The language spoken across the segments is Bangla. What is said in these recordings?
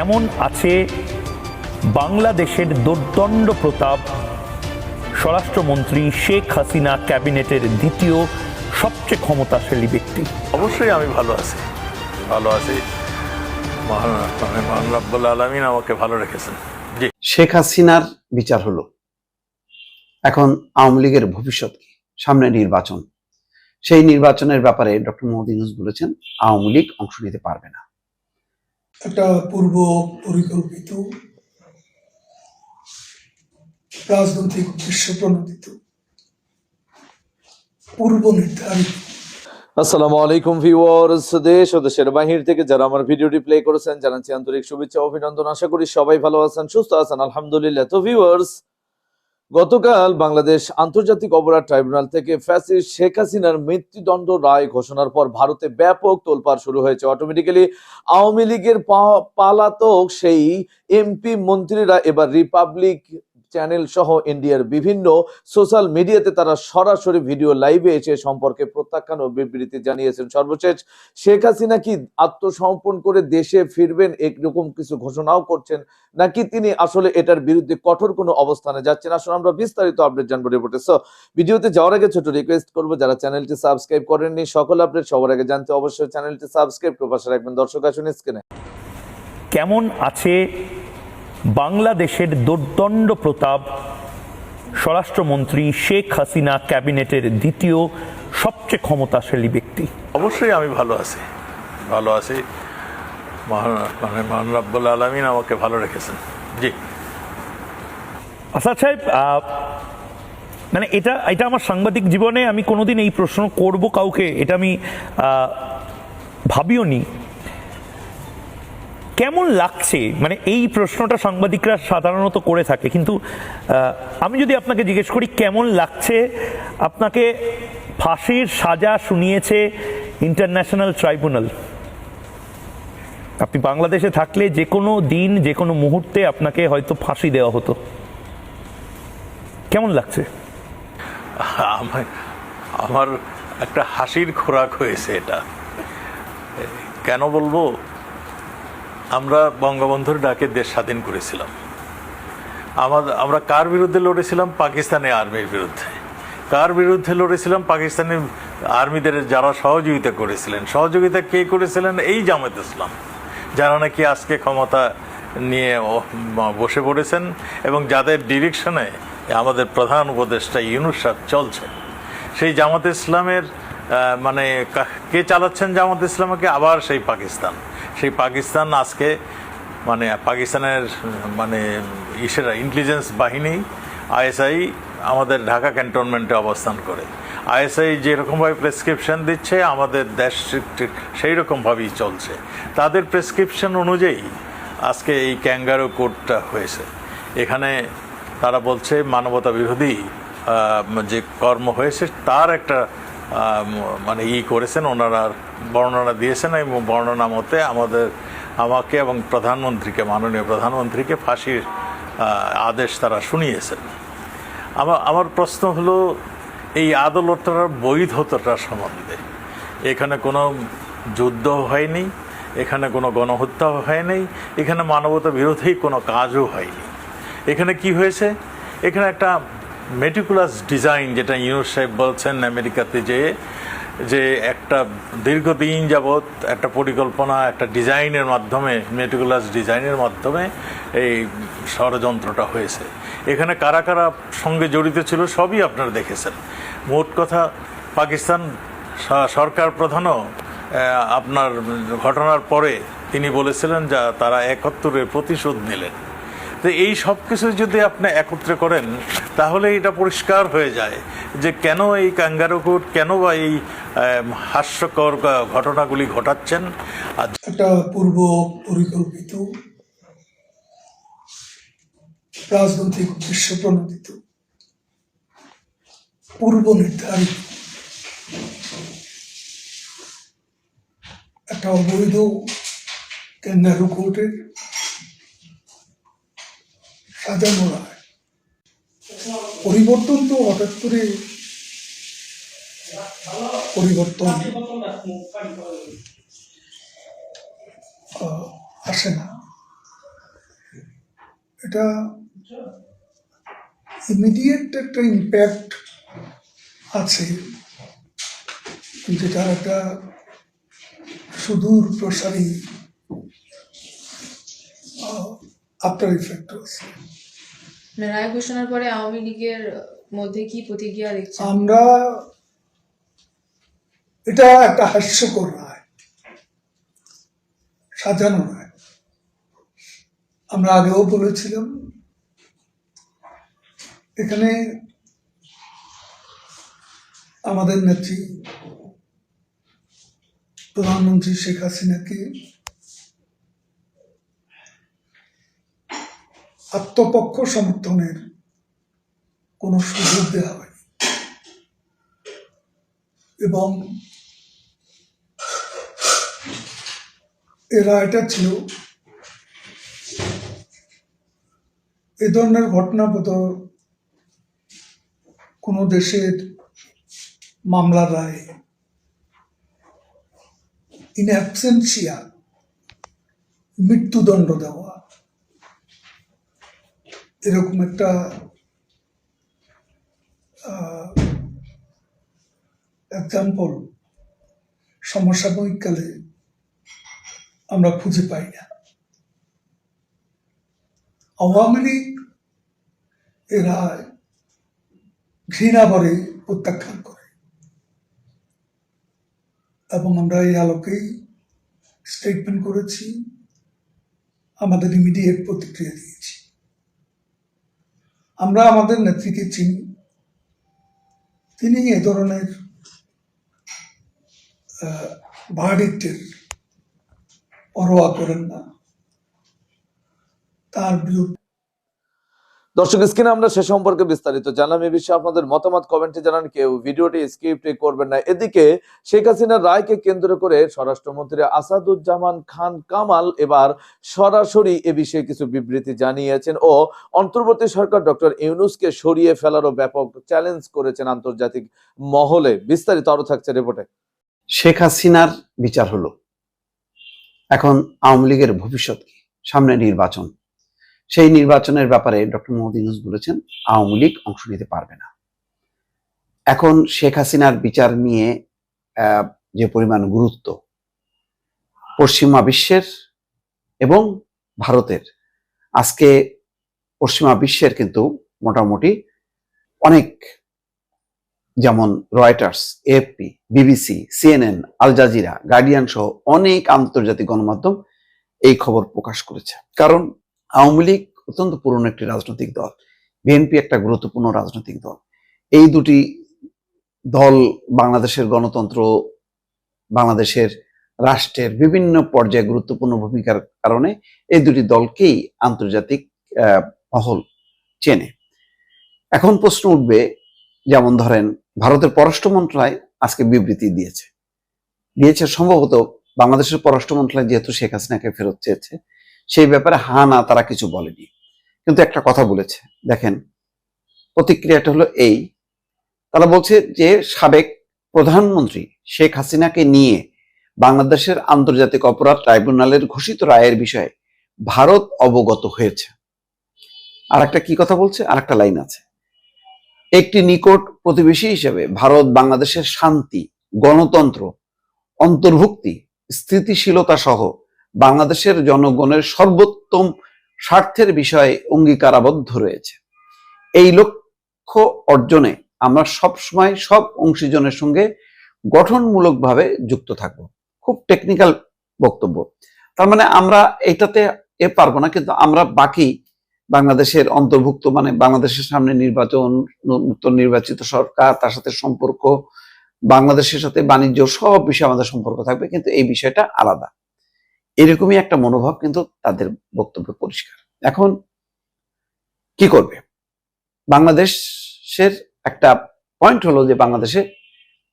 কেমন আছে বাংলাদেশের দুর্দণ্ড প্রতাপ? স্বরাষ্ট্রমন্ত্রী শেখ হাসিনা ক্যাবিনেটের দ্বিতীয় সবচেয়ে ক্ষমতাশালী ব্যক্তি। অবশ্যই আমি ভালো আছি। ভালো আছি। মহান রাব্বুল আলমিন আমাকে ভালো রেখেছেন। জি। শেখ হাসিনার বিচার হলো। এখন আওয়ামী লীগের ভবিষ্যৎ কি? সামনে নির্বাচন। সেই নির্বাচনের ব্যাপারে ডক্টর মোহাম্মদ ইউনুস বলেছেন আওয়ামী লীগ অংশ নিতে পারবে না। একটা পূর্ব পরিকল্পিত, রাজনৈতিক উদ্দেশ্য প্রণোদিত, পূর্ব নির্ধারিত। আসসালামু আলাইকুম ভিউয়ার্স, দেশ ও দেশের বাহির থেকে যারা আমার ভিডিওটি প্লে করেছেন, জানাচ্ছি আন্তরিক শুভেচ্ছা অভিনন্দন। আশা করি সবাই ভালো আছেন, সুস্থ আছেন, আলহামদুলিল্লাহ। তো ভিউয়ার্স গতকাল বাংলাদেশ আন্তর্জাতিক অপরাধ ট্রাইব্যুনাল থেকে ফ্যাসিস শেখ হাসিনার মৃত্যুদণ্ড রায় ঘোষণার পর ভারতে ব্যাপক তোলপাড় শুরু হয়েছে। অটোমেটিক্যালি আওয়ামী লীগের পালাতক সেই এমপি মন্ত্রীরা এবার রিপাবলিক চ্যানেল সহ ইন্ডিয়ার বিভিন্ন সোশ্যাল মিডিয়াতে তারা সরাসরি ভিডিও লাইভে এসে সম্পর্কে প্রত্যাখ্যান ও বিবৃতি জানিয়েছেন। সর্বশেষ, শেখ হাসিনা কি আত্মসমর্পণ করে দেশে ফিরবেন এরকম কিছু ঘোষণাও করছেন, নাকি তিনি আসলে এটার বিরুদ্ধে কঠোর কোনো অবস্থানে যাচ্ছেন? আসলে আমরা বিস্তারিত আপডেট জানব রিপোর্টে। সো ভিডিওতে যাওয়ার আগে ছোট রিকোয়েস্ট করব, যারা চ্যানেলটি সাবস্ক্রাইব করেননি, সকল আপডেট সবার আগে জানতে অবশ্যই চ্যানেলটি সাবস্ক্রাইব করে পাশে রাখবেন। দর্শক, আসুন স্ক্রিনে কেমন আছে বাংলাদেশের দুর্দণ্ড প্রতাপ স্বরাষ্ট্রমন্ত্রী শেখ হাসিনা ক্যাবিনেটের দ্বিতীয় সবচেয়ে ক্ষমতাশালী ব্যক্তি। অবশ্যই আমি ভালো আছি। ভালো আছি। মানে মহান রাব্বুল আলমিন আমাকে ভালো রেখেছেন। জি। আসাদ সাহেব মানে এটা এটা আমার সাংবাদিক জীবনে আমি কোনোদিন এই প্রশ্ন করব কাউকে এটা আমি ভাবিও নি কেমন লাগছে? মানে এই প্রশ্নটা সাংবাদিকরা সাধারণত করে থাকে, কিন্তু আমি যদি আপনাকে জিজ্ঞেস করি, কেমন লাগছে? আপনাকে ফাঁসির সাজা শুনিয়েছে ইন্টারন্যাশনাল ট্রাইব্যুনাল। আপনি বাংলাদেশে থাকলে যে কোনো দিন, যে কোনো মুহূর্তে আপনাকে হয়তো ফাঁসি দেওয়া হতো। কেমন লাগছে? আমার আমার একটা হাসির খোরাক হয়েছে এটা। কেন বলব? আমরা বঙ্গবন্ধুর ডাকে দেশ স্বাধীন করেছিলাম। আমাদের আমরা কার বিরুদ্ধে লড়েছিলাম? পাকিস্তানি আর্মির বিরুদ্ধে। কার বিরুদ্ধে লড়েছিলাম? পাকিস্তানি আর্মিদের যারা সহযোগিতা করেছিলেন। সহযোগিতা কে করেছিলেন? এই জামাত ইসলাম। যারা নাকি আজকে ক্ষমতা নিয়ে বসে পড়েছেন এবং যাদের ডিরেকশনে আমাদের প্রধান উপদেষ্টা ইউনুস চলছে। সেই জামাত ইসলামের মানে কে চালাচ্ছেন জামাত ইসলামকে? আবার সেই পাকিস্তান। সেই পাকিস্তান আজকে মানে পাকিস্তানের মানে ইসেরা ইন্টেলিজেন্স বাহিনী আইএসআই আমাদের ঢাকা ক্যান্টনমেন্টে অবস্থান করে। আইএসআই যেরকমভাবে প্রেসক্রিপশন দিচ্ছে, আমাদের দেশ সেই রকমভাবেই চলছে। তাদের প্রেসক্রিপশন অনুযায়ী আজকে এই ক্যাঙ্গারো কোডটা হয়েছে। এখানে তারা বলছে মানবতা বিরোধী যে কর্ম হয়েছে, তার একটা মানে ই করেছেন, ওনারা বর্ণনা দিয়েছেন এবং বর্ণনা মতে আমাদের, আমাকে এবং প্রধানমন্ত্রীকে, মাননীয় প্রধানমন্ত্রীকে ফাঁসির আদেশ তারা শুনিয়েছেন। আমার আমার প্রশ্ন হলো, এই আদালতটার বৈধতাটা সম্বন্ধে। এখানে কোনো যুদ্ধ হয়নি, এখানে কোনো গণহত্যাও হয়নি, এখানে মানবতা বিরোধী কোনো কাজও হয়নি। এখানে কি হয়েছে? এখানে একটা মেটিকুলাস ডিজাইন যেটা ইউনুস সাহেব বলছেন আমেরিকাতে যে যে একটা দীর্ঘদিন যাবৎ একটা পরিকল্পনা, একটা ডিজাইনের মাধ্যমে মেটিকুলাস ডিজাইনের মাধ্যমে এই ষড়যন্ত্রটা হয়েছে। এখানে কারা কারা সঙ্গে জড়িত ছিল সবই আপনারা দেখেছেন। মোট কথা, পাকিস্তান সরকার প্রধানও আপনার ঘটনার পরে তিনি বলেছিলেন যা তারা একাত্তরের প্রতিশোধ নিলেন। তো এই সব কিছু যদি আপনি একত্রে করেন, তাহলে এটা পরিষ্কার হয়ে যায় যে কেন এই ক্যাঙ্গারুকুট কেন বা এই হাস্যকর ঘটনাগুলি ঘটাচ্ছেন। একটা পূর্ব পরিকল্পিত, রাজনৈতিক উদ্দেশ্য প্রণোদিত, পূর্ব নির্ধারিত, একটা অবৈধ কোর্টের সাজানো রায় পরিবর্তন তো হঠাৎ করে পরিবর্তন আসে না। এটা ইমিডিয়েট একটা ইম্প্যাক্ট আছে, যেটার একটা সুদূর প্রসারী আফটার ইফেক্ট মানে রায় ঘোষণার পরে আওয়ামী লীগের মধ্যে কি প্রতিক্রিয়া দেখছেন? আমরা এটা একটা হাস্যকর রায় সাজানো রায়। আমরা আগেও বলেছিলাম এখানে আমাদের নেত্রী প্রধানমন্ত্রী শেখ হাসিনাকে আত্মপক্ষ সমর্থনের কোনো সুযোগ দেওয়া হয়নি। এবং এ রায়টা ছিল এ ধরনের ঘটনা বোধ কোনো দেশের মামলার রায় ইন অ্যাবসেন্সিয়া মৃত্যুদণ্ড দেওয়া। এরকম একটা এক্সাম্পল সমসাময়িককালে আমরা খুঁজে পাই না। আওয়ামী লীগ এরা ঘৃণা করে প্রত্যাখ্যান করে। এবং আমরা এই আলোকেই স্টেটমেন্ট করেছি, আমাদের ইমিডিয়েট প্রতিক্রিয়া দিয়েছি। আমরা আমাদের নেত্রীকে চিনি তিনি এ ধরনের ভার্ডিক্টের পরোয়া করেন না। তার বিরুদ্ধে দর্শক, স্ক্রিনে আমরা সে সম্পর্কে বিস্তারিত জানলাম এ বিষয়ে আপনাদের মতামত কমেন্টে জানান কেউ। ভিডিওটি স্ক্রিপ্ট করবেন না। এদিকে শেখ হাসিনার রায়কে কেন্দ্র করে স্বরাষ্ট্রমন্ত্রী আসাদুজ্জামান খান কামাল এবার সরাসরি এ বিষয়ে কিছু বিবৃতি জানিয়েছেন ও অন্তর্বর্তী সরকার ডক্টর ইউনুসকে সরিয়ে ফেলারও ব্যাপক চ্যালেঞ্জ করেছেন আন্তর্জাতিক মহলে। বিস্তারিত আরও থাকছে রিপোর্টে শেখ হাসিনার বিচার হলো। এখন আওয়ামী লীগের ভবিষ্যৎ সামনে নির্বাচন। সেই নির্বাচনের ব্যাপারে ডক্টর মোহাম্মদ ইউনুস বলেছেন, আওয়ামী লীগ অংশ নিতে পারবে না। এখন শেখ হাসিনার বিচার নিয়ে যে পরিমাণ গুরুত্ব, পশ্চিমা বিশ্বের এবং ভারতের। আজকে পশ্চিমা বিশ্বের কিন্তু মোটামুটি অনেক, যেমন Reuters, AFP, BBC, CNN, Al Jazeera, Guardian সহ অনেক আন্তর্জাতিক গণমাধ্যম এই খবর প্রকাশ করেছে। কারণ আওয়ামী লীগ অত্যন্ত পুরনো একটি রাজনৈতিক দল। বিএনপি একটা গুরুত্বপূর্ণ রাজনৈতিক দল। এই দুটি দল বাংলাদেশের গণতন্ত্র, বাংলাদেশের রাষ্ট্রের বিভিন্ন পর্যায়ে গুরুত্বপূর্ণ ভূমিকার কারণে এই দুটি দলকেই আন্তর্জাতিক মহল চেনে। এখন প্রশ্ন উঠবে, যেমন ধরেন, ভারতের পররাষ্ট্র মন্ত্রণালয় আজকে বিবৃতি দিয়েছে। দিয়েছে সম্ভবত বাংলাদেশের পররাষ্ট্র মন্ত্রণালয় যেহেতু শেখ হাসিনাকে ফেরত চেয়েছে সেই ব্যাপারে হা না তারা কিছু বলেনি। কিন্তু একটা কথা বলেছে, দেখেন, প্রতিক্রিয়াটা হলো এই। তারা বলছে যে সাবেক প্রধানমন্ত্রী শেখ হাসিনাকে নিয়ে বাংলাদেশের আন্তর্জাতিক অপরাধ ট্রাইব্যুনালের ঘোষিত রায়ের বিষয়ে ভারত অবগত হয়েছে। আর একটা কি কথা বলছে? আর একটা লাইন আছে। একটি নিকট প্রতিবেশী হিসেবে ভারত বাংলাদেশের শান্তি, গণতন্ত্র, অন্তর্ভুক্তি স্থিতিশীলতা সহ বাংলাদেশের জনগণের সর্বোত্তম স্বার্থের বিষয়ে অঙ্গীকারাবদ্ধ রয়েছে। এই লক্ষ্য অর্জনে আমরা সব সময় সব অংশীজনের সঙ্গে গঠনমূলকভাবে যুক্ত থাকব। খুব টেকনিক্যাল বক্তব্য। তার মানে আমরা এটাতে এ পারব না, কিন্তু আমরা বাকি বাংলাদেশের অন্তর্ভুক্ত মানে বাংলাদেশের সামনে নির্বাচন নতুন নির্বাচিত সরকার, তার সাথে সম্পর্ক, বাংলাদেশের সাথে বাণিজ্য, সব বিষয়ে আমাদের সম্পর্ক থাকবে, কিন্তু এই বিষয়টা আলাদা। এরকমই একটা মনোভাব কিন্তু তাদের বক্তব্যে পরিষ্কার। এখন কি করবে? বাংলাদেশের একটা পয়েন্ট হলো যে বাংলাদেশে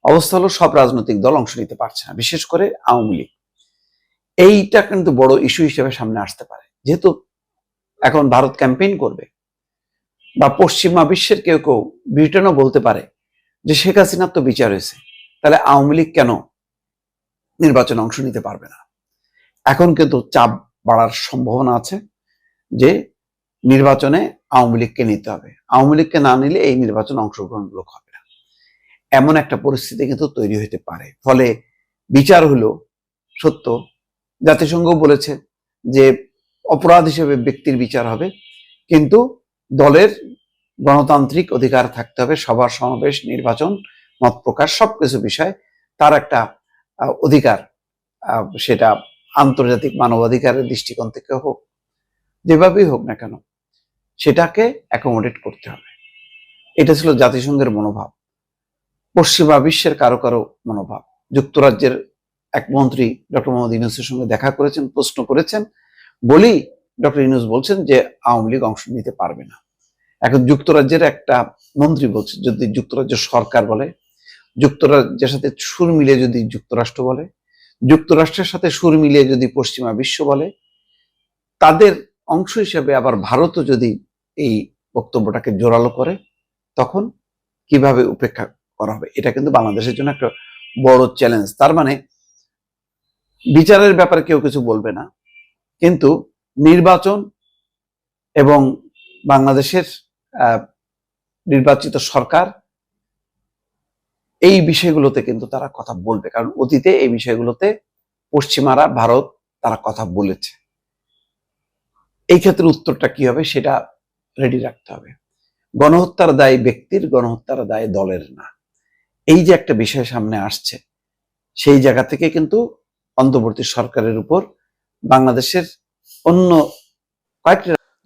অবস্থা হলো সব রাজনৈতিক দল অংশ নিতে পারছে না, বিশেষ করে আওয়ামী লীগ। এইটা কিন্তু বড় ইস্যু হিসেবে সামনে আসতে পারে। যেহেতু এখন ভারত ক্যাম্পেইন করবে বা পশ্চিমা বিশ্বের কেউ কেউ ব্রিটেনও বলতে পারে যে শেখ হাসিনার তো বিচার হয়েছে, তাহলে আওয়ামী লীগ কেন নির্বাচনে অংশ নিতে পারবে না? এখন কিন্তু চাপ বাড়ার সম্ভাবনা আছে যে নির্বাচনে আওয়ামী লীগকে নিতে হবে। আওয়ামী লীগকে না নিলে এই নির্বাচনে অংশগ্রহণমূলক হবে না। এমন একটা পরিস্থিতি কিন্তু তৈরি হতে পারে। ফলে বিচার হলো সত্য। জাতিসংঘ বলেছে যে অপরাধ হিসেবে ব্যক্তির বিচার হবে, কিন্তু দলের গণতান্ত্রিক অধিকার থাকতে হবে সবার সমাবেশ, নির্বাচন মত প্রকাশ সবকিছু বিষয় তার একটা অধিকার সেটা আন্তর্জাতিক মানবাধিকারের দৃষ্টিকোণ থেকে হোক, যেভাবেই হোক না কেন, সেটাকে অ্যাকোমোডেট করতে হবে। এটা ছিল জাতিসংঘের মনোভাব, পশ্চিমা বিশ্বের কারও কারও মনোভাব। যুক্তরাজ্যের এক মন্ত্রী ডক্টর মোহাম্মদ ইউনুসের সঙ্গে দেখা করেছেন, প্রশ্ন করেছেন বলেই ডক্টর ইউনুস বলছেন যে আওয়ামী লীগ অংশ নিতে পারবে না। এখন যুক্তরাজ্যের একটা মন্ত্রী বলছে, যদি যুক্তরাজ্য সরকার বলে, যুক্তরাজ্যের সাথে সুর মিলে যদি যুক্তরাষ্ট্র বলে যুক্তরাষ্ট্রের সাথে সুর মিলিয়ে যদি পশ্চিমা বিশ্ব বলে, তাদের অংশ হিসেবে আবার ভারতও যদি এই বক্তব্যটাকে জোরালো করে, তখন কীভাবে উপেক্ষা করা হবে? এটা কিন্তু বাংলাদেশের জন্য একটা বড় চ্যালেঞ্জ তার মানে বিচারের ব্যাপারে কেউ কিছু বলবে না। কিন্তু নির্বাচন এবং বাংলাদেশের নির্বাচিত সরকার এই বিষয়গুলোতে কিন্তু তারা কথা বলবে। কারণ অতীতে এই বিষয়গুলোতে পশ্চিমারা, ভারত, তারা কথা বলেছে। এই ক্ষেত্রে উত্তরটা কি হবে সেটা রেডি রাখতে হবে। গণহত্যার দায় ব্যক্তির, গণহত্যার দায় দলের না। এই যে একটা বিষয় সামনে আসছে, সেই জায়গা থেকে কিন্তু অন্তর্বর্তী সরকারের উপর বাংলাদেশের অন্য কয়েকটি